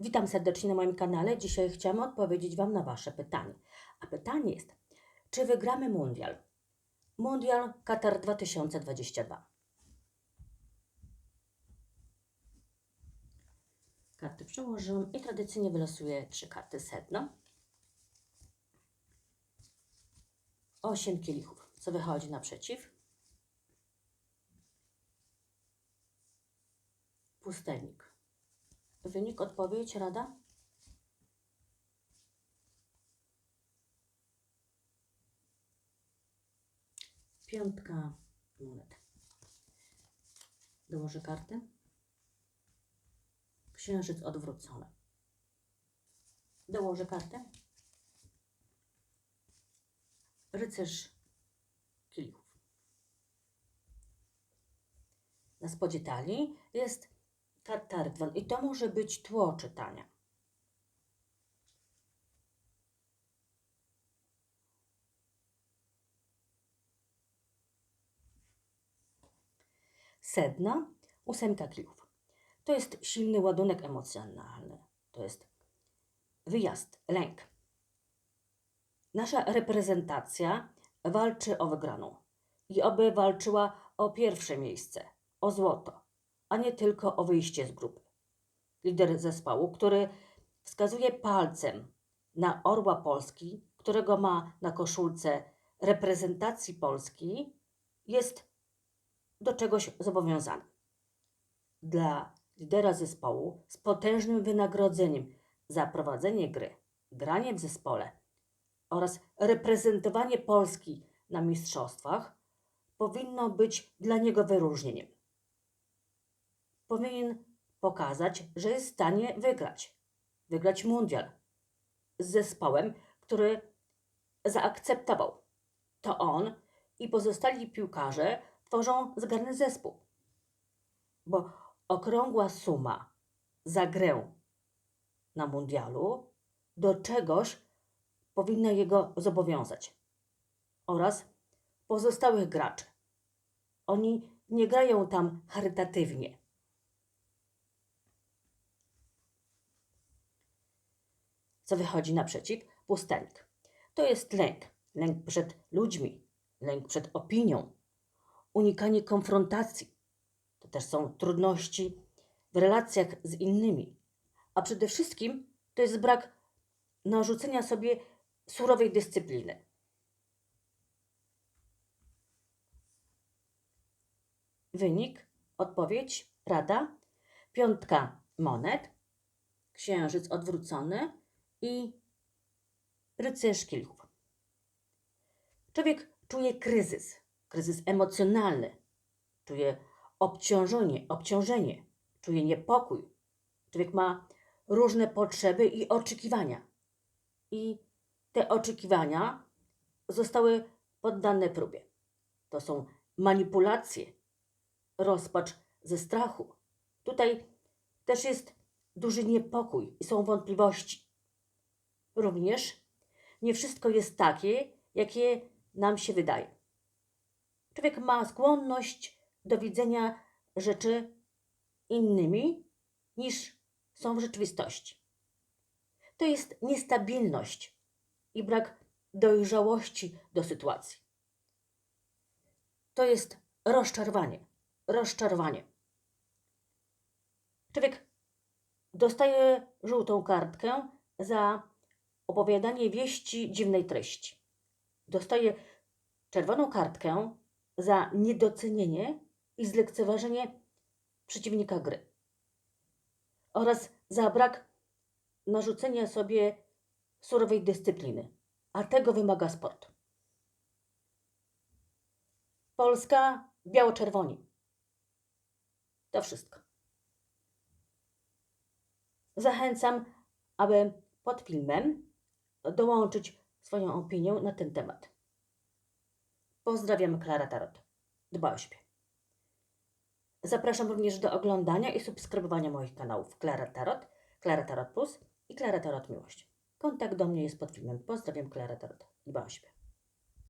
Witam serdecznie na moim kanale. Dzisiaj chciałam odpowiedzieć Wam na Wasze pytanie. A pytanie jest, czy wygramy mundial? Mundial Katar 2022. Karty przełożyłam i tradycyjnie wylosuję trzy karty sedno. Osiem kielichów. Co wychodzi naprzeciw? Pustelnik. Wynik, odpowiedź, rada? Piątka monet. Dołożę kartę. Księżyc odwrócony. Dołożę kartę. Rycerz kielichów. Na spodzie talii jest karta rydwan i to może być tło czytania. Sedno, ósemka kliów. To jest silny ładunek emocjonalny. To jest wyjazd, lęk. Nasza reprezentacja walczy o wygraną i oby walczyła o pierwsze miejsce, o złoto, a nie tylko o wyjście z grupy. Lider zespołu, który wskazuje palcem na orła Polski, którego ma na koszulce reprezentacji Polski, jest do czegoś zobowiązany. Dla lidera zespołu z potężnym wynagrodzeniem za prowadzenie gry, granie w zespole oraz reprezentowanie Polski na mistrzostwach powinno być dla niego wyróżnieniem. Powinien pokazać, że jest w stanie wygrać. Wygrać mundial z zespołem, który zaakceptował. To on i pozostali piłkarze tworzą zgrany zespół. Bo okrągła suma za grę na mundialu do czegoś powinna jego zobowiązać. Oraz pozostałych graczy. Oni nie grają tam charytatywnie. Co wychodzi naprzeciw? Pustelnik. To jest lęk. Lęk przed ludźmi, lęk przed opinią, unikanie konfrontacji. To też są trudności w relacjach z innymi. A przede wszystkim to jest brak narzucenia sobie surowej dyscypliny. Wynik, odpowiedź, rada, piątka monet, księżyc odwrócony i rycerz kilchów. Człowiek czuje kryzys, kryzys emocjonalny, czuje obciążenie, obciążenie, czuje niepokój. Człowiek ma różne potrzeby i oczekiwania. I te oczekiwania zostały poddane próbie. To są manipulacje, rozpacz ze strachu. Tutaj też jest duży niepokój i są wątpliwości. Również nie wszystko jest takie, jakie nam się wydaje. Człowiek ma skłonność do widzenia rzeczy innymi niż są w rzeczywistości. To jest niestabilność i brak dojrzałości do sytuacji. To jest rozczarowanie. Rozczarowanie. Człowiek dostaje żółtą kartkę za opowiadanie wieści dziwnej treści. Dostaje czerwoną kartkę za niedocenienie i zlekceważenie przeciwnika gry oraz za brak narzucenia sobie surowej dyscypliny, a tego wymaga sport. Polska biało-czerwoni. To wszystko. Zachęcam, aby pod filmem dołączyć swoją opinię na ten temat. Pozdrawiam, Klara Tarot. Dba o siebie. Zapraszam również do oglądania i subskrybowania moich kanałów Klara Tarot, Klara Tarot Plus i Klara Tarot Miłość. Kontakt do mnie jest pod filmem. Pozdrawiam, Klara Tarot. Dba o siebie.